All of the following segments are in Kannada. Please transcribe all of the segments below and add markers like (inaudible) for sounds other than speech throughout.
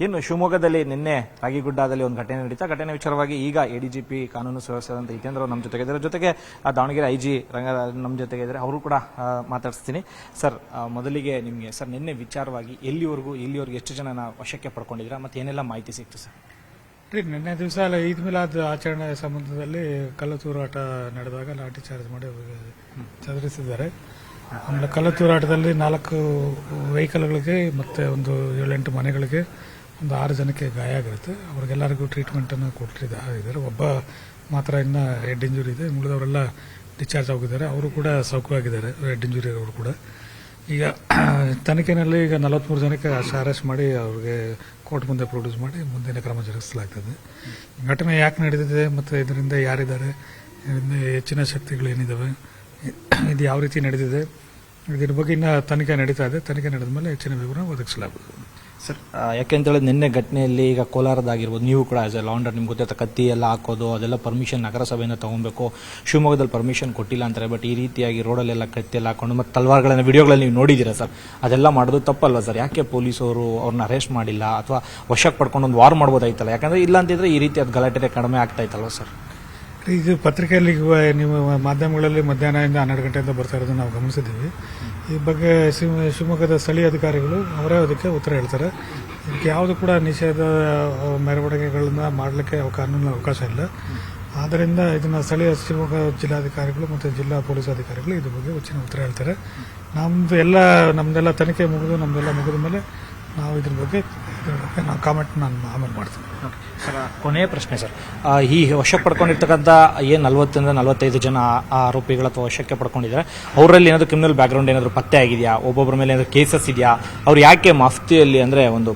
ಇನ್ನು ಶಿವಮೊಗ್ಗದಲ್ಲಿ ನಿನ್ನೆ ರಾಗಿಗುಡ್ಡದಲ್ಲಿ ಒಂದು ಘಟನೆ ನಡೀತಾ ಘಟನೆ ವಿಚಾರವಾಗಿ ಈಗ ಎಡಿಜಿಪಿ ಕಾನೂನು ಸುವ್ಯವಸ್ಥೆ ಹಿತೇಂದ್ರ ಅವರು ನಮ್ಮ ಜೊತೆಗೆ ಇದ್ದಾರೆ. ಜೊತೆಗೆ ಆ, ದಾವಣಗೆರೆ ಐ ಜಿ ರಂಗ ನಮ್ಮ ಜೊತೆಗೆ ಇದ್ದಾರೆ. ಅವರು ಕೂಡ ಮಾತಾಡಿಸ್ತೀನಿ. ಸರ್ ಮೊದಲಿಗೆ ನಿಮಗೆ ಸರ್ ನಿನ್ನೆ ವಿಚಾರವಾಗಿ ಎಲ್ಲಿವರೆಗೂ ಇಲ್ಲಿವರೆಗೂ ಎಷ್ಟು ಜನ ವಶಕ್ಕೆ ಪಡ್ಕೊಂಡಿದ್ದೀರಾ? ಮತ್ತೆ ಏನೆಲ್ಲ ಮಾಹಿತಿ ಸಿಕ್ತು ಸರ್? ನಿನ್ನೆ ದಿವಸ ಅಲ್ಲ ಈದ್ ಮಿಲಾದ್ ಆಚರಣೆ ಸಂಬಂಧದಲ್ಲಿ ಕಲ್ಲು ತೂರಾಟ ನಡೆದಾಗ ಲಾಠಿ ಚಾರ್ಜ್ ಮಾಡಿ ಚದುರಿಸಿದ್ದಾರೆ. ಆಮೇಲೆ ಕಲ್ಲು ತೂರಾಟದಲ್ಲಿ ನಾಲ್ಕು ವೆಹಿಕಲ್ಗಳಿಗೆ ಮತ್ತೆ ಒಂದು ಏಳೆಂಟು ಮನೆಗಳಿಗೆ ಒಂದು ಆರು ಜನಕ್ಕೆ ಗಾಯ ಆಗಿರುತ್ತೆ ಅವ್ರಿಗೆಲ್ಲರಿಗೂ ಟ್ರೀಟ್ಮೆಂಟನ್ನು ಕೊಟ್ಟಿದ್ದಾರೆ ಒಬ್ಬ ಮಾತ್ರ ಇನ್ನು ಹೆಡ್ ಇಂಜುರಿ ಇದೆ. ಉಳಿದವರೆಲ್ಲ ಡಿಸ್ಚಾರ್ಜ್ ಆಗಿದ್ದಾರೆ ಅವರು ಕೂಡ ಸೌಖ್ಯವಾಗಿದ್ದಾರೆ. ಹೆಡ್ ಇಂಜುರಿ ಅವರು ಕೂಡ. ಈಗ (clears throat) ತನಿಖೆನಲ್ಲಿ ಈಗ ನಲವತ್ಮೂರು ಜನಕ್ಕೆ ಅರೆಸ್ಟ್ ಮಾಡಿ ಅವ್ರಿಗೆ ಕೋರ್ಟ್ ಮುಂದೆ ಪ್ರೊಡ್ಯೂಸ್ ಮಾಡಿ ಮುಂದಿನ ಕ್ರಮ ಜರುಗಿಸಲಾಗ್ತದೆ. ಘಟನೆ ಯಾಕೆ ನಡೆದಿದೆ ಮತ್ತು ಇದರಿಂದ ಯಾರಿದ್ದಾರೆ? ಇದರಿಂದ ಹೆಚ್ಚಿನ ಶಕ್ತಿಗಳು ಏನಿದ್ದಾವೆ ಇದು ಯಾವ ರೀತಿ ನಡೆದಿದೆ? ಇದ್ರ ಬಗ್ಗೆ ಇನ್ನ ತನಿಖೆ ನಡೀತಾ ಇದೆ. ತನಿಖೆ ನಡೆದ ಮೇಲೆ ಹೆಚ್ಚಿನ ವಿವರ ಒದಗಿಸಲಾಗುವುದು. ಸರ್ ಯಾಕೆ ಯಾಕೆಂತ ಹೇಳಿದ್ರೆ ನಿನ್ನೆ ಘಟನೆಯಲ್ಲಿ ಈಗ ಕೋಲಾರದಾಗಿರ್ಬೋದು, ನೀವು ಕೂಡ ಆಸ್ ಎ ಲಾಂಡರ್ ನಿಮ್ಗೆ ಗೊತ್ತಿರುತ್ತೆ, ಕತ್ತಿ ಎಲ್ಲ ಹಾಕೋದು, ಅದೆಲ್ಲ ಪರ್ಮಿಷನ್ ನಗರಸಭೆಯಿಂದ ತಗೊಬೇಕು, ಶಿವಮೊಗ್ಗದಲ್ಲಿ ಪರ್ಮಿಷನ್ ಕೊಟ್ಟಿಲ್ಲ ಅಂತಾರೆ ಬಟ್ ಈ ರೀತಿಯಾಗಿ ರೋಡಲ್ಲೆಲ್ಲ ಕತ್ತಿ ಎಲ್ಲ ಹಾಕೊಂಡು, ಮತ್ತು ತಲ್ವಾರ್ಗಳನ್ನ ವಿಡಿಯೋಗಳಲ್ಲಿ ನೀವು ನೋಡಿದ್ದೀರಾ ಸರ್? ಅದೆಲ್ಲ ಮಾಡೋದು ತಪ್ಪಲ್ವಾ ಸರ್? ಯಾಕೆ ಪೊಲೀಸರು ಅವ್ರನ್ನ ಅರೆಸ್ಟ್ ಮಾಡಿಲ್ಲ, ಅಥವಾ ವಶಕ್ಕೆ ಪಡ್ಕೊಂಡು ಒಂದು ವಾರ್ ಮಾಡ್ಬೋದಾಯ್ತಲ್ಲ? ಯಾಕಂದ್ರೆ ಇಲ್ಲ ಅಂತಿದ್ರೆ ಈ ರೀತಿ ಅದು ಗಲಾಟೆ ಕಡಿಮೆ ಆಗ್ತಾ ಇತ್ತಲ್ವ ಸರ್? ಇದು ಪತ್ರಿಕೆಯಲ್ಲಿ ನಿಮ್ಮ ಮಾಧ್ಯಮಗಳಲ್ಲಿ ಮಧ್ಯಾಹ್ನದಿಂದ ಹನ್ನೆರಡು ಗಂಟೆಯಿಂದ ಬರ್ತಾ ಇರೋದನ್ನು ನಾವು ಗಮನಿಸಿದ್ದೀವಿ. ಈ ಬಗ್ಗೆ ಶಿವ- ಶಿವಮೊಗ್ಗದ ಸ್ಥಳೀಯ ಅಧಿಕಾರಿಗಳು ಅವರೇ ಅದಕ್ಕೆ ಉತ್ತರ ಹೇಳ್ತಾರೆ. ಇದಕ್ಕೆ ಯಾವುದು ಕೂಡ ನಿಷೇಧ ಮೆರವಣಿಗೆಗಳನ್ನ ಮಾಡಲಿಕ್ಕೆ ಕಾನೂನಿನ ಅವಕಾಶ ಇಲ್ಲ. ಆದ್ದರಿಂದ ಇದನ್ನು ಸ್ಥಳೀಯ ಶಿವಮೊಗ್ಗ ಜಿಲ್ಲಾಧಿಕಾರಿಗಳು ಮತ್ತು ಜಿಲ್ಲಾ ಪೊಲೀಸ್ ಅಧಿಕಾರಿಗಳು ಇದ್ರ ಬಗ್ಗೆ ಹೆಚ್ಚಿನ ಉತ್ತರ ಹೇಳ್ತಾರೆ. ನಮ್ಮದು ಎಲ್ಲ, ನಮ್ದೆಲ್ಲ ತನಿಖೆ ಮುಗಿದು, ನಮ್ದೆಲ್ಲ ಮುಗಿದ ಮೇಲೆ ನಾವು ಇದ್ರ ಬಗ್ಗೆ ನಾವು ಕಾಮೆಂಟ್ ನಾನು ಆಮೇಲೆ ಮಾಡ್ತೀನಿ. ಸರ್ ಕೊನೆಯ ಪ್ರಶ್ನೆ ಸರ್. ಆ, ಈ ವಶಕ್ಕೆ ಪಡ್ಕೊಂಡಿರ್ತಕ್ಕಂಥ ಏನು ನಲವತ್ತರಿಂದ ನಲವತ್ತೈದು ಜನ ಆ- ಆರೋಪಿಗಳ ಅಥವಾ ವಶಕ್ಕೆ ಪಡ್ಕೊಂಡಿದ್ದಾರೆ. ಅವರಲ್ಲಿ ಏನಾದರೂ ಕ್ರಿಮಿನಲ್ ಬ್ಯಾಕ್ಗ್ರೌಂಡ್ ಏನಾದರೂ ಪತ್ತೆ ಆಗಿದೆಯಾ? ಒಬ್ಬೊಬ್ಬರ ಮೇಲೆ ಏನಾದರೂ ಕೇಸಸ್ ಇದೆಯಾ? ಅವ್ರು ಯಾಕೆ ಮಫ್ತಿಯಲ್ಲಿ ಅಂದರೆ ಒಂದು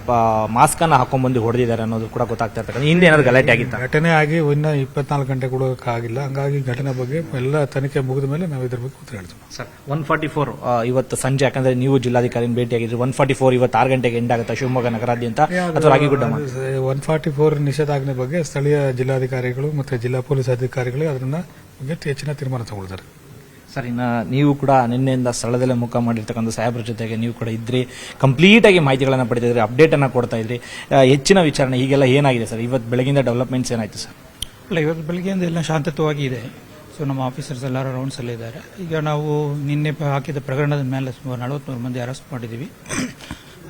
ಮಾಸ್ಕನ್ನು ಹಾಕೊಂಡ್ಬಂದು ಹೊಡೆದಿದ್ದಾರೆ ಅನ್ನೋದು ಕೂಡ ಗೊತ್ತಾಗ್ತಾ ಇರ್ತಕ್ಕಂಥ ಹಿಂದೆ ಏನಾದರೂ ಗಲಾಟೆ ಆಗಿತ್ತಾ? ಘಟನೆ ಆಗಿ ಇನ್ನೂ ಇಪ್ಪತ್ನಾಲ್ಕು ಗಂಟೆ ಕೊಡೋಕ್ಕಾಗಿಲ್ಲ ಆಗಿಲ್ಲ ಹಂಗಾಗಿ ಘಟನೆ ಬಗ್ಗೆ ಎಲ್ಲ ತನಿಖೆ ಮುಗಿದ ಮೇಲೆ ನಾವು ಇದ್ರ ಬಗ್ಗೆ ಉತ್ತರ ಹೇಳ್ತೀವಿ. ಸರ್ ಒನ್ ಫಾರ್ಟಿ ಫೋರ್ ಇವತ್ತು ಸಂಜೆ ಯಾಕಂದ್ರೆ ನೀವು ಜಿಲ್ಲಾಧಿಕಾರಿ ಭೇಟಿಯಾಗಿದ್ರಿ ಒನ್ ಫಾರ್ಟಿ ಫೋರ್ ಇವತ್ತು ಆರು ಗಂಟೆಗೆ ಎಂಡ್ ಆಗುತ್ತಾ ಶಿವಮೊಗ್ಗ ನಗರಾದ್ಯಂತ. ಅಥವಾ ರಾಗಿಗುಡ್ಡ? ಒನ್ ಫಾರ್ಟಿ ಫೋರ್ ನಿಷೇಧಾಜ್ಞೆ ಬಗ್ಗೆ ಸ್ಥಳೀಯ ಜಿಲ್ಲಾಧಿಕಾರಿಗಳು ಮತ್ತೆ ಜಿಲ್ಲಾ ಪೊಲೀಸ್ ಅಧಿಕಾರಿಗಳು ಅದನ್ನ ಬಗ್ಗೆ ಹೆಚ್ಚಿನ ತೀರ್ಮಾನ ತಗೊಳ್ತಾರೆ. ಸರ್ ಇನ್ನು ನೀವು ಕೂಡ ನಿನ್ನೆಯಿಂದ ಸ್ಥಳದಲ್ಲೇ ಮುಖ ಮಾಡಿರ್ತಕ್ಕಂಥ ಸಾಹೇಬ್ರ ಜೊತೆಗೆ ನೀವು ಕೂಡ ಇದ್ರಿ. ಕಂಪ್ಲೀಟ್ ಆಗಿ ಮಾಹಿತಿಗಳನ್ನು ಪಡೆದಿದ್ರಿ ಅಪ್ಡೇಟ್ ಅನ್ನು ಕೊಡ್ತಾ ಇದ್ರಿ. ಹೆಚ್ಚಿನ ವಿಚಾರಣೆ ಈಗೆಲ್ಲ ಏನಾಗಿದೆ ಸರ್? ಇವತ್ತು ಬೆಳಗಿಂದ ಡೆವಲಪ್ಮೆಂಟ್ಸ್ ಏನಾಯ್ತು ಸರ್? ಅಲ್ಲ ಇವತ್ತು ಬೆಳಗ್ಗೆಯಿಂದ ಎಲ್ಲ ಶಾಂತತ್ವವಾಗಿ ಇದೆ. ಸೊ ನಮ್ಮ ಆಫೀಸರ್ಸ್ ಎಲ್ಲರೂ ರೌಂಡ್ಸಲ್ಲಿ ಇದ್ದಾರೆ. ಈಗ ನಾವು ನಿನ್ನೆ ಪ- ಹಾಕಿದ ಪ್ರಕರಣದ ಮೇಲೆ ಸುಮಾರು ನಲವತ್ತ್ಮೂರು ಮಂದಿ ಅರೆಸ್ಟ್ ಮಾಡಿದ್ದೀವಿ.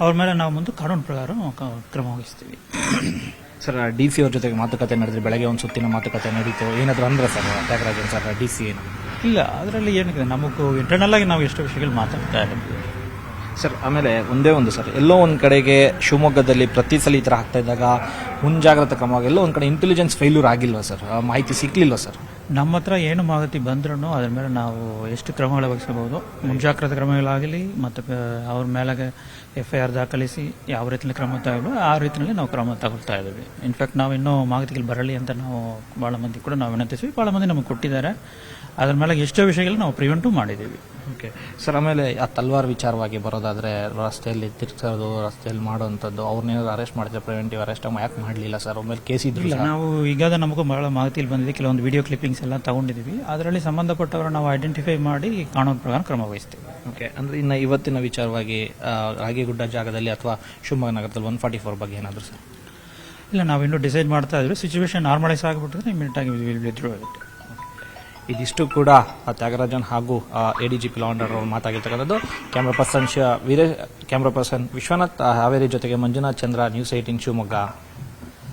ಅವ್ರ ಮೇಲೆ ನಾವು ಮುಂದೆ ಕಾನೂನು ಪ್ರಕಾರ ಕ್ರಮ ವಹಿಸ್ತೀವಿ. ಸರ್ ಡಿ ಸಿ ಅವ್ರ ಜೊತೆಗೆ ಮಾತುಕತೆ ನಡೆದ್ರೆ ಬೆಳಗ್ಗೆ ಒಂದು ಸುತ್ತಿನ ಮಾತುಕತೆ ನಡೀತು? ಏನಾದರೂ ಅಂದ್ರೆ sir Thyagarajan sir D C ಏನು? ಇಲ್ಲ ಅದರಲ್ಲಿ ಏನಿದೆ? ನಮಗೂ ಇಂಟರ್ನಲ್ ಆಗಿ ನಾವು ಎಷ್ಟು ವಿಷಯಗಳು ಮಾತಾಡ್ತಾ ಇದ್ದೀವಿ. ಸರ್, ಆಮೇಲೆ ಒಂದೇ ಒಂದು ಸರ್, ಎಲ್ಲೋ ಒಂದು ಕಡೆಗೆ ಶಿವಮೊಗ್ಗದಲ್ಲಿ ಪ್ರತಿ ಸಲ ಈ ಥರ ಆಗ್ತಾ ಇದ್ದಾಗ ಮುಂಜಾಗ್ರತಾ ಕ್ರಮವಾಗಿ ಎಲ್ಲೋ ಒಂದು ಕಡೆ ಇಂಟೆಲಿಜೆನ್ಸ್ ಫೈಲ್ಯೂರ್ ಆಗಿಲ್ವಾ ಸರ್? ಮಾಹಿತಿ ಸಿಕ್ಕಲಿಲ್ಲ ಸರ್? ನಮ್ಮ ಹತ್ರ ಏನು ಮಾಹಿತಿ ಬಂದ್ರೂ ಅದ್ರ ಮೇಲೆ ನಾವು ಎಷ್ಟು ಕ್ರಮಗಳು ವಹಿಸಬಹುದು ಮುಂಜಾಗ್ರತಾ ಕ್ರಮಗಳಾಗಲಿ ಮತ್ತು ಅವ್ರ ಮೇಲೆ ಎಫ್ ಐ ಆರ್ ದಾಖಲಿಸಿ ಯಾವ ರೀತಿಯಲ್ಲಿ ಕ್ರಮ ತಗೊಳ್ಳೋ ಆ ರೀತಿಯಲ್ಲಿ ನಾವು ಕ್ರಮ ತಗೊಳ್ತಾ ಇದ್ದೀವಿ. ಇನ್ಫ್ಯಾಕ್ಟ್ ನಾವು ಇನ್ನೂ ಮಾಹಿತಿಗಳು ಬರಲಿ ಅಂತ ನಾವು ಭಾಳ ಮಂದಿ ಕೂಡ ನಾವು ವಿನಂತಿಸಿವಿ ಭಾಳ ಮಂದಿ ನಮಗೆ ಕೊಟ್ಟಿದ್ದಾರೆ. ಅದ್ರ ಮೇಲೆ ಎಷ್ಟೋ ವಿಷಯಗಳು ನಾವು ಪ್ರಿವೆಂಟು ಮಾಡಿದ್ದೀವಿ. ಓಕೆ. ಸರ್ ಆಮೇಲೆ ಆ ತಲ್ವಾರ್ ವಿಚಾರವಾಗಿ ಬರೋದಾದ್ರೆ ರಸ್ತೆಯಲ್ಲಿ ತಿರ್ಸೋದು ರಸ್ತೆಯಲ್ಲಿ ಮಾಡೋವಂಥದ್ದು ಅವ್ರನ್ನೇನಾದ್ರು ಅರೆಸ್ಟ್ ಮಾಡಿದ್ರೆ ಪ್ರಿವೆಂಟಿವ್ ಅರೆಸ್ಟ್ ಯಾಕೆ ಮಾಡಲಿಲ್ಲ ಸರ್? ಒಮ್ಮೆ ಕೇಸ್ ಇದ್ರು ಇಲ್ಲ ನಾವು ಈಗಾದ ನಮಗೂ ಬಹಳ ಮಾಹಿತಿಯಲ್ಲಿ ಬಂದಿದೆ. ಕೆಲವೊಂದು ವಿಡಿಯೋ ಕ್ಲಿಪ್ಪಿಂಗ್ಸ್ ಎಲ್ಲ ತಗೊಂಡಿದ್ದೀವಿ ಅದರಲ್ಲಿ ಸಂಬಂಧಪಟ್ಟವರು ನಾವು ಐಡೆಂಟಿಫೈ ಮಾಡಿ ಕಾನೂನು ಪ್ರಕಾರ ಕ್ರಮ ವಹಿಸ್ತೀವಿ. ಓಕೆ. ಅಂದ್ರೆ ಇನ್ನು ಇವತ್ತಿನ ವಿಚಾರವಾಗಿ ರಾಗಿಗುಡ್ಡ ಜಾಗದಲ್ಲಿ ಅಥವಾ ಶಿವಮೊಗ್ಗ ನಗರದಲ್ಲಿ ಒನ್ ಫಾರ್ಟಿ ಫೋರ್ ಬಗ್ಗೆ ಏನಾದರೂ ಸರ್? ಇಲ್ಲ ನಾವು ಇನ್ನೂ ಡಿಸೈಡ್ ಮಾಡ್ತಾ ಇದ್ವಿ. ಸಿಚುವೇಶನ್ ನಾರ್ಮಲೈಸ್ ಆಗಿಬಿಟ್ಟಿದ್ರೆ ಇಮಿಡಿಯೇಟ್ ಆಗಿ ವಿಲ್ ಇಟ್ ಇದಿಷ್ಟು ಕೂಡ ತ್ಯಾಗರಾಜನ್ ಹಾಗೂ ಎ ಡಿ ಜಿ ಪಿ ಲಾಂಡರ್ ಅವರು ಮಾತಾಗಿರ್ತಕ್ಕಂಥದ್ದು. ಕ್ಯಾಮ್ರಾ ಪರ್ಸನ್ ಶ ವೀರೇ ಕ್ಯಾಮ್ರಾ ಪರ್ಸನ್ ವಿಶ್ವನಾಥ್ ಹಾವೇರಿ ಜೊತೆಗೆ ಮಂಜುನಾಥ್ ಚಂದ್ರ ನ್ಯೂಸ್ ಏಟಿನ್ ಶಿವಮೊಗ್ಗ.